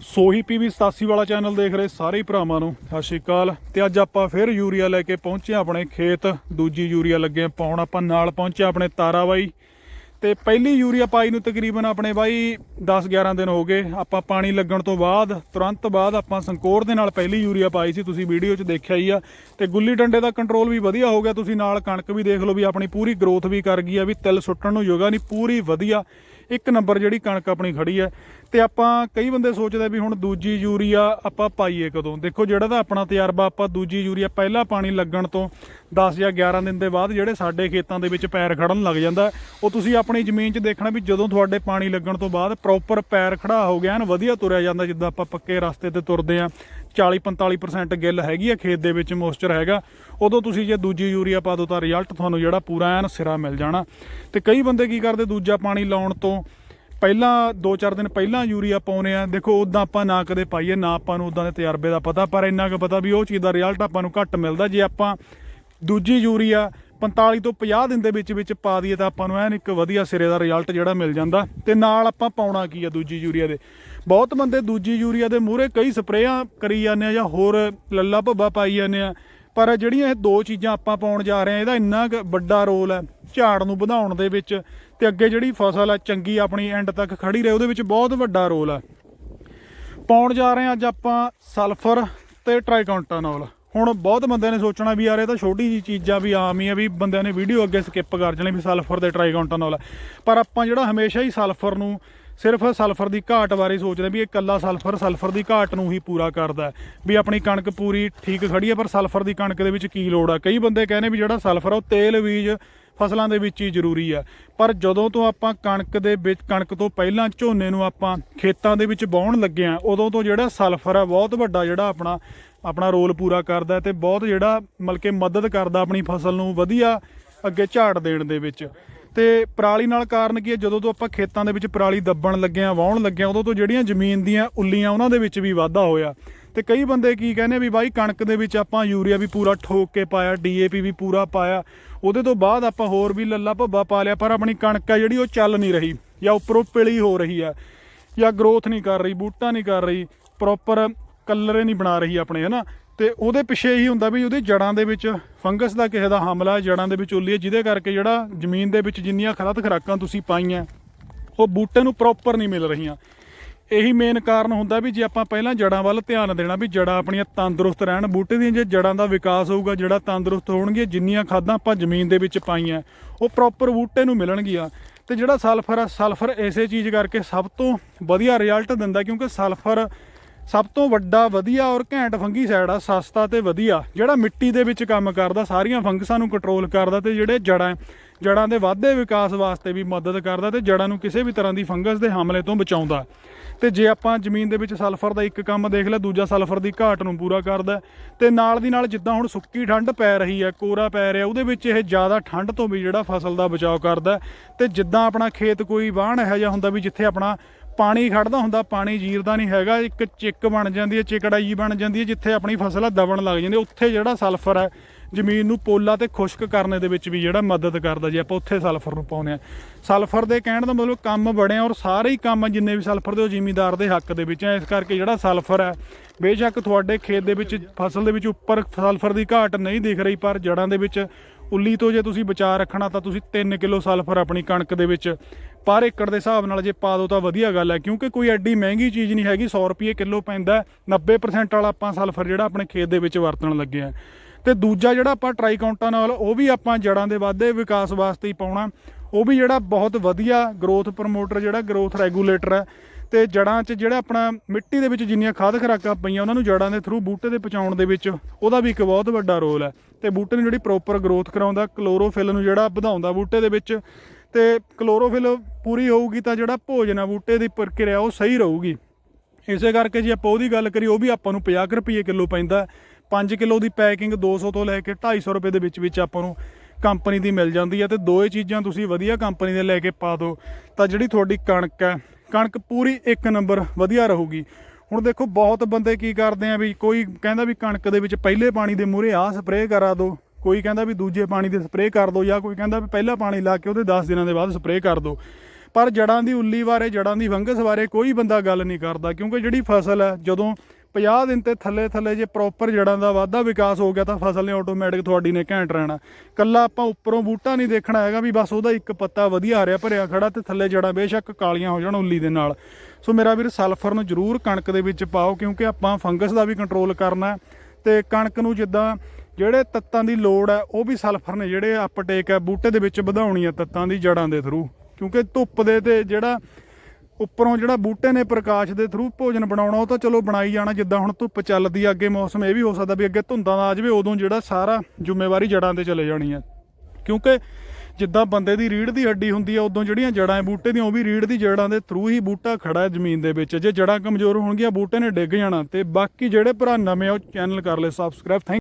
ਸੋਹੀ PV 87 ਵਾਲਾ channel ਦੇਖ ਰਹੇ ਸਾਰੇ ਭਰਾਵਾਂ ਨੂੰ। ਸਤਿ ਸ਼੍ਰੀ ਅਕਾਲ। ਤੇ ਅੱਜ ਆਪਾਂ ਫਿਰ ਯੂਰੀਆ ਲੈ ਕੇ ਪਹੁੰਚੇ ਆਪਣੇ ਖੇਤ। ਦੂਜੀ ਯੂਰੀਆ ਲੱਗੇ ਪਾਉਣ ਆਪਾਂ ਨਾਲ ਪਹੁੰਚੇ ਆਪਣੇ ਤਾਰਾ ਬਾਈ ਤੇ ਪਹਿਲੀ ਯੂਰੀਆ ਪਾਈ ਨੂੰ ਤਕਰੀਬਨ ਆਪਣੇ ਬਾਈ 10 11 ਦਿਨ ਹੋ ਗਏ। ਆਪਾਂ ਪਾਣੀ ਲੱਗਣ ਤੋਂ ਬਾਅਦ, ਤੁਰੰਤ ਬਾਅਦ ਆਪਾਂ ਸੰਕੋਰ ਦੇ ਨਾਲ ਪਹਿਲੀ ਯੂਰੀਆ ਪਾਈ ਸੀ। ਤੁਸੀਂ ਵੀਡੀਓ 'ਚ ਦੇਖਿਆ ਹੀ ਆ। ਤੇ ਗੁੱਲੀ ਡੰਡੇ ਦਾ ਕੰਟਰੋਲ ਵੀ ਵਧੀਆ ਹੋ ਗਿਆ। ਤੁਸੀਂ ਨਾਲ ਕਣਕ ਵੀ ਦੇਖ ਲਓ ਵੀ ਆਪਣੀ ਪੂਰੀ ਗਰੋਥ ਵੀ ਕਰ ਗਈ ਆ, ਵੀ ਤਿਲ ਸੁੱਟਣ ਨੂੰ ਜਗ੍ਹਾ ਨਹੀਂ, ਪੂਰੀ ਵਧੀਆ। ਇੱਕ ਨੰਬਰ ਜਿਹੜੀ ਕਣਕ ਆਪਣੀ ਖੜੀ ਹੈ ਤੇ ਆਪਾਂ ਕਈ ਬੰਦੇ ਸੋਚਦੇ ਵੀ ਹੁਣ ਦੂਜੀ ਯੂਰੀਆ ਆਪਾਂ ਪਾਈਏ ਕਦੋਂ? ਦੇਖੋ ਜਿਹੜਾ ਤਾਂ ਆਪਣਾ ਤਜਰਬਾ ਆਪਾਂ ਦੂਜੀ ਯੂਰੀਆ ਪਹਿਲਾ ਪਾਣੀ ਲੱਗਣ ਤੋਂ 10 ਜਾਂ 11 ਦਿਨ ਦੇ ਬਾਅਦ ਜਿਹੜੇ ਸਾਡੇ ਖੇਤਾਂ ਦੇ ਵਿੱਚ ਪੈਰ ਖੜਨ ਲੱਗ ਜਾਂਦਾ। ਉਹ ਤੁਸੀਂ ਆਪਣੀ ਜ਼ਮੀਨ 'ਚ ਦੇਖਣਾ ਵੀ ਜਦੋਂ ਤੁਹਾਡੇ ਪਾਣੀ ਲੱਗਣ ਤੋਂ ਬਾਅਦ ਪ੍ਰੋਪਰ ਪੈਰ ਖੜਾ ਹੋ ਗਿਆ ਐਨ ਵਧੀਆ ਤੁਰਿਆ ਜਾਂਦਾ ਜਿੱਦਾਂ ਆਪਾਂ ਪੱਕੇ ਰਸਤੇ ਤੇ ਤੁਰਦੇ ਆ 40-45% ਗਿੱਲ ਹੈਗੀ ਆ, ਖੇਤ ਦੇ ਵਿੱਚ ਮੋਇਸਚਰ ਹੈਗਾ। ਉਦੋਂ ਤੁਸੀਂ ਜੇ ਦੂਜੀ ਯੂਰੀਆ ਪਾ ਦੋ ਤਾਂ ਰਿਜ਼ਲਟ ਤੁਹਾਨੂੰ ਜਿਹੜਾ ਪੂਰਾ ਐਨ ਸਿਰਾ ਮਿਲ ਜਾਣਾ। ਤੇ ਕਈ ਬੰਦੇ ਕੀ ਕਰਦੇ ਦੂਜਾ ਪਾਣੀ ਲਾਉਣ ਤੋਂ? ਪਹਿਲਾਂ 2-4 ਦਿਨ ਪਹਿਲਾਂ ਯੂਰੀਆ ਪਾਉਨੇ ਆ। ਦੇਖੋ ਉਦਾਂ ਆਪਾਂ ਨਾ ਕਦੇ ਪਾਈਏ, ਨਾ ਆਪਾਂ ਨੂੰ ਉਦਾਂ ਦੇ ਤਜਰਬੇ ਦਾ ਪਤਾ, ਪਰ ਇੰਨਾ ਕੁ ਪਤਾ ਵੀ ਉਹ ਚੀਜ਼ ਦਾ ਰਿਜ਼ਲਟ ਆਪਾਂ ਨੂੰ ਘੱਟ ਮਿਲਦਾ। ਜੇ ਆਪਾਂ ਦੂਜੀ ਯੂਰੀਆ 45 ਤੋਂ 50 ਦਿਨ ਦੇ ਵਿੱਚ ਵਿੱਚ ਪਾ ਦਈਏ ਤਾਂ ਆਪਾਂ ਨੂੰ ਐਨ ਇੱਕ ਵਧੀਆ ਸਿਰੇ ਦਾ ਰਿਜ਼ਲਟ ਜਿਹੜਾ ਮਿਲ ਜਾਂਦਾ। ਤੇ ਨਾਲ ਆਪਾਂ ਪਾਉਣਾ ਕੀ ਆ ਦੂਜੀ ਯੂਰੀਆ ਦੇ? ਬਹੁਤ ਬੰਦੇ ਦੂਜੀ ਯੂਰੀਆ ਦੇ ਮੂਹਰੇ ਕਈ ਸਪਰੇਆਂ ਕਰੀ ਜਾਂਦੇ ਆ ਜਾਂ ਹੋਰ ਲੱਲਾ ਭੱਬਾ ਪਾਈ ਜਾਂਦੇ ਆ। ਪਰ ਜਿਹੜੀਆਂ ਇਹ ਦੋ ਚੀਜ਼ਾਂ ਆਪਾਂ ਪਾਉਣ ਜਾ ਰਹੇ ਆ, ਇਹਦਾ ਇੰਨਾ ਕੁ ਵੱਡਾ ਰੋਲ ਹੈ ਝਾੜ ਨੂੰ ਵਧਾਉਣ ਦੇ ਵਿੱਚ ਤੇ ਅੱਗੇ ਜਿਹੜੀ ਫਸਲ ਹੈ ਚੰਗੀ ਆਪਣੀ ਐਂਡ ਤੱਕ ਖੜੀ ਰਹੇ, ਉਹਦੇ ਵਿੱਚ ਬਹੁਤ ਵੱਡਾ ਰੋਲ ਹੈ ਪਾਉਣ ਜਾ ਰਹੇ ਹਾਂ ਅੱਜ ਆਪਾਂ ਸਲਫਰ ਤੇ ਟ੍ਰਾਈਕਾਉਂਟਾਨੋਲ ਹੁਣ ਬਹੁਤ ਬੰਦਿਆਂ ਨੇ ਸੋਚਣਾ ਵੀ ਯਾਰ ਇਹ ਤਾਂ ਛੋਟੀ ਜੀ ਚੀਜ਼ਾਂ ਵੀ ਆਮ ਹੀ ਆ ਵੀ ਬੰਦਿਆਂ ਨੇ ਵੀਡੀਓ ਅੱਗੇ ਸਕਿਪ ਕਰ ਜਾਣੀ ਵੀ ਸਲਫਰ ਤੇ ਟ੍ਰਾਈਕਾਉਂਟਾਨੋਲ ਪਰ ਆਪਾਂ ਜਿਹੜਾ ਹਮੇਸ਼ਾ ਹੀ ਸਲਫਰ ਨੂੰ ਸਿਰਫ ਸਲਫਰ ਦੀ ਘਾਟ ਬਾਰੇ ਸੋਚਦੇ ਵੀ ਇਹ ਕੱਲਾ ਸਲਫਰ ਸਲਫਰ ਦੀ ਘਾਟ ਨੂੰ ਹੀ ਪੂਰਾ ਕਰਦਾ ਵੀ ਆਪਣੀ ਕਣਕ ਪੂਰੀ ਠੀਕ ਖੜੀ ਹੈ, ਪਰ ਸਲਫਰ ਦੀ ਕਣਕ ਦੇ ਵਿੱਚ ਕੀ ਲੋੜ ਆ? ਕਈ ਬੰਦੇ ਕਹਿੰਦੇ ਵੀ ਜਿਹੜਾ ਸਲਫਰ ਆ ਉਹ ਤੇਲ ਬੀਜ ਫਸਲਾਂ ਦੇ ਵਿੱਚ ਹੀ ਜ਼ਰੂਰੀ ਆ। ਪਰ ਜਦੋਂ ਤੋਂ ਆਪਾਂ ਕਣਕ ਦੇ ਵਿੱਚ, ਕਣਕ ਤੋਂ ਪਹਿਲਾਂ ਝੋਨੇ ਨੂੰ ਆਪਾਂ ਖੇਤਾਂ ਦੇ ਵਿੱਚ ਵਾਹੁਣ ਲੱਗੇ ਆ, ਉਦੋਂ ਤੋਂ ਜਿਹੜਾ ਸਲਫਰ ਆ, ਬਹੁਤ ਵੱਡਾ ਜਿਹੜਾ ਆਪਣਾ ਆਪਣਾ ਰੋਲ ਪੂਰਾ ਕਰਦਾ ਹੈ ਤੇ ਬਹੁਤ ਜਿਹੜਾ ਮਤਲਬ ਕਿ ਮਦਦ ਕਰਦਾ ਆਪਣੀ ਫਸਲ ਨੂੰ ਵਧੀਆ ਅੱਗੇ ਝਾੜ ਦੇਣ ਦੇ ਵਿੱਚ। ਤੇ ਪਰਾਲੀ ਨਾਲ ਕਾਰਨ ਕੀ ਹੈ ਜਦੋਂ ਤੋਂ ਆਪਾਂ ਖੇਤਾਂ ਦੇ ਵਿੱਚ ਪਰਾਲੀ ਦੱਬਣ ਲੱਗੇ ਆ, ਵਾਹੁਣ ਲੱਗੇ ਆ, ਉਦੋਂ ਤੋਂ ਜਿਹੜੀਆਂ ਜ਼ਮੀਨ ਦੀਆਂ ਉੱਲੀਆਂ ਉਹਨਾਂ ਦੇ ਵਿੱਚ ਵੀ ਵਾਧਾ ਹੋਇਆ। ਤੇ ਕਈ ਬੰਦੇ ਕੀ ਕਹਿੰਦੇ ਵੀ ਬਾਈ ਕਣਕ ਦੇ ਵਿੱਚ ਆਪਾਂ ਯੂਰੀਆ ਵੀ ਪੂਰਾ ਠੋਕ ਕੇ ਪਾਇਆ ਡੀਏਪੀ ਵੀ ਪੂਰਾ ਪਾਇਆ। ਉਹਦੇ ਤੋਂ ਬਾਅਦ ਆਪਾਂ ਹੋਰ ਵੀ ਲੱਲਾ ਭੱਬਾ ਪਾ ਲਿਆ ਪਰ ਆਪਣੀ ਕਣਕ ਆ ਜਿਹੜੀ ਉਹ ਚੱਲ ਨਹੀਂ ਰਹੀ ਜਾਂ ਉੱਪਰੋਂ ਪਿਲੀ ਹੋ ਰਹੀ ਆ ਜਾਂ ਗਰੋਥ ਨਹੀਂ ਕਰ ਰਹੀ ਬੂਟਾ ਨਹੀਂ ਕਰ ਰਹੀ ਪ੍ਰੋਪਰ ਕਲਰ ਨਹੀਂ ਬਣਾ ਰਹੀ ਆਪਣੇ ਹਨਾ? ਤੇ ਉਹਦੇ ਪਿੱਛੇ ਹੀ ਹੁੰਦਾ ਵੀ ਉਹਦੀ ਜੜਾਂ ਦੇ ਵਿੱਚ ਫੰਗਸ ਦਾ ਕਿਸੇ ਦਾ ਹਮਲਾ ਹੈ, ਜੜਾਂ ਦੇ ਵਿੱਚ ਉੱਲੀ ਹੈ ਜਿਹਦੇ ਕਰਕੇ ਜਿਹੜਾ ਜ਼ਮੀਨ ਦੇ ਵਿੱਚ ਜਿੰਨੀਆਂ ਖਲਤ ਖਰਾਕਾਂ ਤੁਸੀਂ ਪਾਈਆਂ ਉਹ ਬੂਟੇ ਨੂੰ ਪ੍ਰੋਪਰ ਨਹੀਂ ਮਿਲ ਰਹੀਆਂ। ਇਹੀ ਮੇਨ ਕਾਰਨ ਹੁੰਦਾ ਵੀ ਜੇ ਆਪਾਂ ਪਹਿਲਾਂ ਜੜਾਂ ਵੱਲ ਧਿਆਨ ਦੇਣਾ ਵੀ ਜੜਾਂ ਆਪਣੀਆਂ ਤੰਦਰੁਸਤ ਰਹਿਣ, ਬੂਟੇ ਦੀਆਂ ਜੇ ਜੜਾਂ ਦਾ ਵਿਕਾਸ ਹੋਊਗਾ ਜੜਾਂ ਤੰਦਰੁਸਤ ਹੋਣਗੀਆਂ, ਜਿੰਨੀਆਂ ਖਾਦਾਂ ਆਪਾਂ ਜ਼ਮੀਨ ਦੇ ਵਿੱਚ ਪਾਈਆਂ, ਉਹ ਪ੍ਰੋਪਰ ਬੂਟੇ ਨੂੰ ਮਿਲਣਗੀਆਂ। ਤੇ ਜਿਹੜਾ ਸਲਫਰ ਆ ਸਲਫਰ ਐਸੇ ਚੀਜ਼ ਕਰਕੇ ਸਭ ਤੋਂ ਵਧੀਆ ਰਿਜ਼ਲਟ ਦਿੰਦਾ ਕਿਉਂਕਿ ਸਲਫਰ ਸਭ ਤੋਂ ਵੱਡਾ ਵਧੀਆ ਔਰ ਘੈਂਟ ਫੰਗੀਸਾਈਡ ਆ, ਸਸਤਾ ਤੇ ਵਧੀਆ, ਜਿਹੜਾ ਮਿੱਟੀ ਦੇ ਵਿੱਚ ਕੰਮ ਕਰਦਾ, ਸਾਰੀਆਂ ਫੰਗਸਾਂ ਨੂੰ ਕੰਟਰੋਲ ਕਰਦਾ ਤੇ ਜਿਹੜੇ ਜੜਾਂ ਜੜਾਂ ਦੇ ਵਾਧੇ ਵਿਕਾਸ ਵਾਸਤੇ ਵੀ ਮਦਦ ਕਰਦਾ ਤੇ ਜੜਾਂ ਨੂੰ ਕਿਸੇ ਵੀ ਤਰ੍ਹਾਂ ਦੀ ਫੰਗਸ ਦੇ ਹਮਲੇ ਤੋਂ ਬਚਾਉਂਦਾ ਤੇ ਜੇ ਆਪਾਂ ਜ਼ਮੀਨ ਦੇ ਵਿੱਚ ਸਲਫਰ ਦਾ ਇੱਕ ਕੰਮ ਦੇਖ ਲਿਆ, ਦੂਜਾ ਸਲਫਰ ਦੀ ਘਾਟ ਨੂੰ ਪੂਰਾ ਕਰਦਾ ਹੈ। ਤੇ ਨਾਲ ਦੀ ਨਾਲ ਜਿੱਦਾਂ ਹੁਣ ਸੁੱਕੀ ਠੰਡ ਪੈ ਰਹੀ ਹੈ, ਕੋਰਾ ਪੈ ਰਿਹਾ, ਉਹਦੇ ਵਿੱਚ ਇਹ ਜ਼ਿਆਦਾ ਠੰਡ ਤੋਂ ਵੀ ਜਿਹੜਾ ਫਸਲ ਦਾ ਬਚਾਅ ਕਰਦਾ ਹੈ। ਤੇ ਜਿੱਦਾਂ ਆਪਣਾ ਖੇਤ ਕੋਈ ਵਾਹਣ ਇਹੋ ਜਿਹਾ ਹੁੰਦਾ ਵੀ ਜਿੱਥੇ ਆਪਣਾ ਪਾਣੀ ਖੜਦਾ ਹੁੰਦਾ, ਪਾਣੀ ਜੀਰਦਾ ਨਹੀਂ ਹੈਗਾ, ਇੱਕ ਚਿੱਕ ਬਣ ਜਾਂਦੀ ਹੈ, ਚਿਕੜਾਈ ਬਣ ਜਾਂਦੀ ਹੈ, ਜਿੱਥੇ ਆਪਣੀ ਫਸਲ ਆ ਦਬਣ ਲੱਗ ਜਾਂਦੀ ਉੱਥੇ ਜਿਹੜਾ ਸਲਫਰ ਹੈ, ਜ਼ਮੀਨ ਨੂੰ ਪੋਲਾ ਤੇ ਖੁਸ਼ਕ ਕਰਨ ਦੇ ਵਿੱਚ ਵੀ ਜਿਹੜਾ ਮਦਦ ਕਰਦਾ ਜੇ, ਆਪਾਂ ਉੱਥੇ ਸਲਫਰ ਨੂੰ ਪਾਉਂਦੇ ਆ ਸਲਫਰ ਦੇ ਕਹਿਣ ਦਾ ਮਤਲਬ ਕੰਮ ਬੜੇ ਆ ਔਰ ਸਾਰੇ ਹੀ ਕੰਮ ਜਿੰਨੇ ਵੀ ਸਲਫਰ ਦੇ ਉਹ ਜ਼ਿਮੀਦਾਰ ਦੇ ਹੱਕ ਦੇ ਵਿੱਚ ਆ ਇਸ ਕਰਕੇ ਜਿਹੜਾ ਸਲਫਰ ਹੈ, ਬੇਸ਼ੱਕ ਤੁਹਾਡੇ ਖੇਤ ਦੇ ਵਿੱਚ, ਫਸਲ ਦੇ ਵਿੱਚ ਉੱਪਰ ਸਲਫਰ ਦੀ ਘਾਟ ਨਹੀਂ ਦਿਖ ਰਹੀ, ਪਰ ਜੜਾਂ ਦੇ ਵਿੱਚ ਉੱਲੀ ਤੋਂ ਜੇ ਤੁਸੀਂ ਬਚਾਅ ਰੱਖਣਾ ਤਾਂ ਤੁਸੀਂ 3 ਕਿਲੋ ਸਲਫਰ ਆਪਣੀ ਕਣਕ ਦੇ ਵਿੱਚ ਪਰ ਏਕੜ ਦੇ ਹਿਸਾਬ ਨਾਲ ਜੇ ਪਾ ਦੋ ਤਾਂ ਵਧੀਆ ਗੱਲ ਹੈ, ਕਿਉਂਕਿ ਕੋਈ ਐਡੀ ਮਹਿੰਗੀ ਚੀਜ਼ ਨਹੀਂ ਹੈਗੀ 100 ਰੁਪਏ ਕਿਲੋ ਪੈਂਦਾ ਹੈ। 90% ਵਾਲਾ ਆਪਾਂ ਸਲਫਰ ਜਿਹੜਾ ਆਪਣੇ ਖੇਤ ਦੇ ਵਿੱਚ ਵਰਤਣ ਲੱਗੇ ਆ ਤੇ ਦੂਜਾ ਜਿਹੜਾ ਆਪਾਂ ਟ੍ਰਾਈਕਾਉਂਟਾ ਨਾਲ, ਉਹ ਵੀ ਆਪਾਂ ਜੜਾਂ ਦੇ ਵਾਧੇ ਵਿਕਾਸ ਵਾਸਤੇ ਹੀ ਪਾਉਣਾ ਉਹ ਵੀ ਜਿਹੜਾ ਬਹੁਤ ਵਧੀਆ ਗਰੋਥ ਪ੍ਰਮੋਟਰ ਜਿਹੜਾ ਗਰੋਥ ਰੈਗੂਲੇਟਰ ਹੈ ਤੇ ਜੜਾਂ 'ਚ ਜਿਹੜਾ ਆਪਣਾ ਮਿੱਟੀ ਦੇ ਵਿੱਚ ਜਿੰਨੀਆਂ ਖਾਦ ਖਰਾਕਾਂ ਪਈਆਂ, ਉਹਨਾਂ ਨੂੰ ਜੜਾਂ ਦੇ ਥਰੂ ਬੂਟੇ ਦੇ ਪਹੁੰਚਾਉਣ ਦੇ ਵਿੱਚ ਉਹਦਾ ਵੀ ਇੱਕ ਬਹੁਤ ਵੱਡਾ ਰੋਲ ਹੈ। ਤੇ ਬੂਟੇ ਨੂੰ ਜਿਹੜੀ ਪ੍ਰੋਪਰ ਗਰੋਥ ਕਰਾਉਂਦਾ ਕਲੋਰੋਫਿਲ ਨੂੰ ਜਿਹੜਾ ਵਧਾਉਂਦਾ ਬੂਟੇ ਦੇ ਵਿੱਚ, ਤੇ ਕਲੋਰੋਫਿਲ ਪੂਰੀ ਹੋਊਗੀ ਤਾਂ ਜਿਹੜਾ ਭੋਜਨ ਆ ਬੂਟੇ ਦੀ ਪ੍ਰਕਿਰਿਆ ਉਹ ਸਹੀ ਰਹੂਗੀ। ਇਸੇ ਕਰਕੇ ਜੇ ਆਪਾਂ ਉਹਦੀ ਗੱਲ ਕਰੀ ਉਹ ਵੀ ਆਪਾਂ ਨੂੰ 50 ਕੁ ਰੁਪਏ ਕਿਲੋ ਪੈਂਦਾ 5 ਕਿਲੋ ਦੀ ਪੈਕਿੰਗ 200 ਤੋਂ ਲੈ ਕੇ 250 ਰੁਪਏ ਦੇ ਵਿੱਚ ਵਿੱਚ ਆਪਾਂ ਨੂੰ ਕੰਪਨੀ ਦੀ ਮਿਲ ਜਾਂਦੀ ਹੈ। ਤੇ ਦੋਏ ਚੀਜ਼ਾਂ ਤੁਸੀਂ ਵਧੀਆ ਕੰਪਨੀ ਦੇ ਲੈ ਕੇ ਪਾ ਦਿਓ, ਤਾਂ ਜਿਹੜੀ ਤੁਹਾਡੀ ਕਣਕ ਹੈ ਕਣਕ ਪੂਰੀ ਇੱਕ ਨੰਬਰ ਵਧੀਆ ਰਹੂਗੀ। ਹੁਣ ਦੇਖੋ, ਬਹੁਤ ਬੰਦੇ ਕੀ ਕਰਦੇ ਆ ਵੀ ਕੋਈ ਕਹਿੰਦਾ ਵੀ ਕਣਕ ਦੇ ਵਿੱਚ ਪਹਿਲੇ ਪਾਣੀ ਦੇ ਮੂਹਰੇ ਆਹ ਸਪਰੇਅ ਕਰਾ ਦਿਓ ਕੋਈ ਕਹਿੰਦਾ ਵੀ ਦੂਜੇ ਪਾਣੀ ਦੇ ਸਪਰੇਅ ਕਰ ਦਿਓ ਜਾਂ ਕੋਈ ਕਹਿੰਦਾ ਵੀ ਪਹਿਲਾ ਪਾਣੀ ਲਾ ਕੇ ਉਹਦੇ 10 ਦਿਨਾਂ ਦੇ ਬਾਅਦ ਸਪਰੇਅ ਕਰ ਦਿਓ ਪਰ ਜੜਾਂ ਦੀ ਉੱਲੀ ਬਾਰੇ, ਜੜਾਂ ਦੀ ਫੰਗਸ ਬਾਰੇ ਕੋਈ ਬੰਦਾ ਗੱਲ ਨਹੀਂ ਕਰਦਾ ਕਿਉਂਕਿ ਜਿਹੜੀ ਫਸਲ ਹੈ, ਜਦੋਂ 50 ਦਿਨ ਤੇ ਥੱਲੇ ਥੱਲੇ ਜੇ ਪ੍ਰੋਪਰ ਜੜਾਂ ਦਾ ਵਾਧਾ ਵਿਕਾਸ ਹੋ ਗਿਆ ਤਾਂ ਫਸਲ ਨੇ ਆਟੋਮੈਟਿਕ ਤੁਹਾਡੀ ਨੇ ਘੈਂਟ ਰਹਿਣਾ। ਕੱਲਾ ਆਪਾਂ ਉੱਪਰੋਂ ਬੂਟਾ ਨਹੀਂ ਦੇਖਣਾ ਹੈਗਾ ਵੀ ਬਸ ਉਹਦਾ ਇੱਕ ਪੱਤਾ ਵਧੀਆ ਹਰਿਆ ਭਰਿਆ ਖੜਾ ਤੇ ਥੱਲੇ ਜੜਾਂ ਬੇਸ਼ੱਕ ਕਾਲੀਆਂ ਹੋ ਜਾਣ ਉੱਲੀ ਦੇ ਨਾਲ। ਸੋ ਮੇਰਾ ਵੀਰ ਸਲਫਰ ਨੂੰ ਜ਼ਰੂਰ ਕਣਕ ਦੇ ਵਿੱਚ ਪਾਓ ਕਿਉਂਕਿ ਆਪਾਂ ਫੰਗਸ ਦਾ ਵੀ ਕੰਟਰੋਲ ਕਰਨਾ ਹੈ ਤੇ ਕਣਕ ਨੂੰ ਜਿੱਦਾਂ ਜਿਹੜੇ ਤੱਤਾਂ ਦੀ ਲੋੜ ਹੈ, ਉਹ ਵੀ ਸਲਫਰ ਨੇ ਜਿਹੜੇ ਅਪਟੇਕ ਹੈ, ਬੂਟੇ ਦੇ ਵਿੱਚ ਵਧਾਉਣੀ ਹੈ ਤੱਤਾਂ ਦੀ ਜੜਾਂ ਦੇ ਥਰੂ ਕਿਉਂਕਿ ਧੁੱਪ ਦੇ ਤੇ ਜਿਹੜਾ ਉੱਪਰੋਂ ਜਿਹੜਾ ਬੂਟੇ ਨੇ ਪ੍ਰਕਾਸ਼ ਦੇ ਥਰੂ ਭੋਜਨ ਬਣਾਉਣਾ, ਉਹ ਤਾਂ ਚਲੋ ਬਣਾਈ ਜਾਣਾ, ਜਿੱਦਾਂ ਹੁਣ ਧੁੱਪ ਚੱਲਦੀ ਆ, ਅੱਗੇ ਮੌਸਮ ਇਹ ਵੀ ਹੋ ਸਕਦਾ ਵੀ ਅੱਗੇ ਧੁੰਦਾਂ ਦਾ ਆ ਜਾਵੇ, ਉਦੋਂ ਜਿਹੜਾ ਸਾਰਾ ਜ਼ਿੰਮੇਵਾਰੀ ਜੜਾਂ ਤੇ ਚਲੇ ਜਾਣੀ ਹੈ ਕਿਉਂਕਿ ਜਿੱਦਾਂ ਬੰਦੇ ਦੀ ਰੀੜ ਦੀ ਹੱਡੀ ਹੁੰਦੀ ਆ, ਉਦੋਂ ਜਿਹੜੀਆਂ ਜੜਾਂ ਹੈ ਬੂਟੇ ਦੀਆਂ, ਉਹ ਵੀ ਰੀੜ ਦੀ ਜੜਾਂ ਦੇ ਥਰੂ ਹੀ ਬੂਟਾ ਖੜਾ ਹੈ ਜ਼ਮੀਨ ਦੇ ਵਿੱਚ। ਜੇ ਜੜਾਂ ਕਮਜ਼ੋਰ ਹੋਣਗੀਆਂ, ਬੂਟੇ ਨੇ ਡਿੱਗ ਜਾਣਾ ਤੇ ਬਾਕੀ ਜਿਹੜੇ ਭਰਾ ਨਵੇਂ ਆ, ਉਹ ਚੈਨਲ ਕਰ ਲੈ ਸਬਸਕ੍ਰਾਈਬ ਥੈਂਕ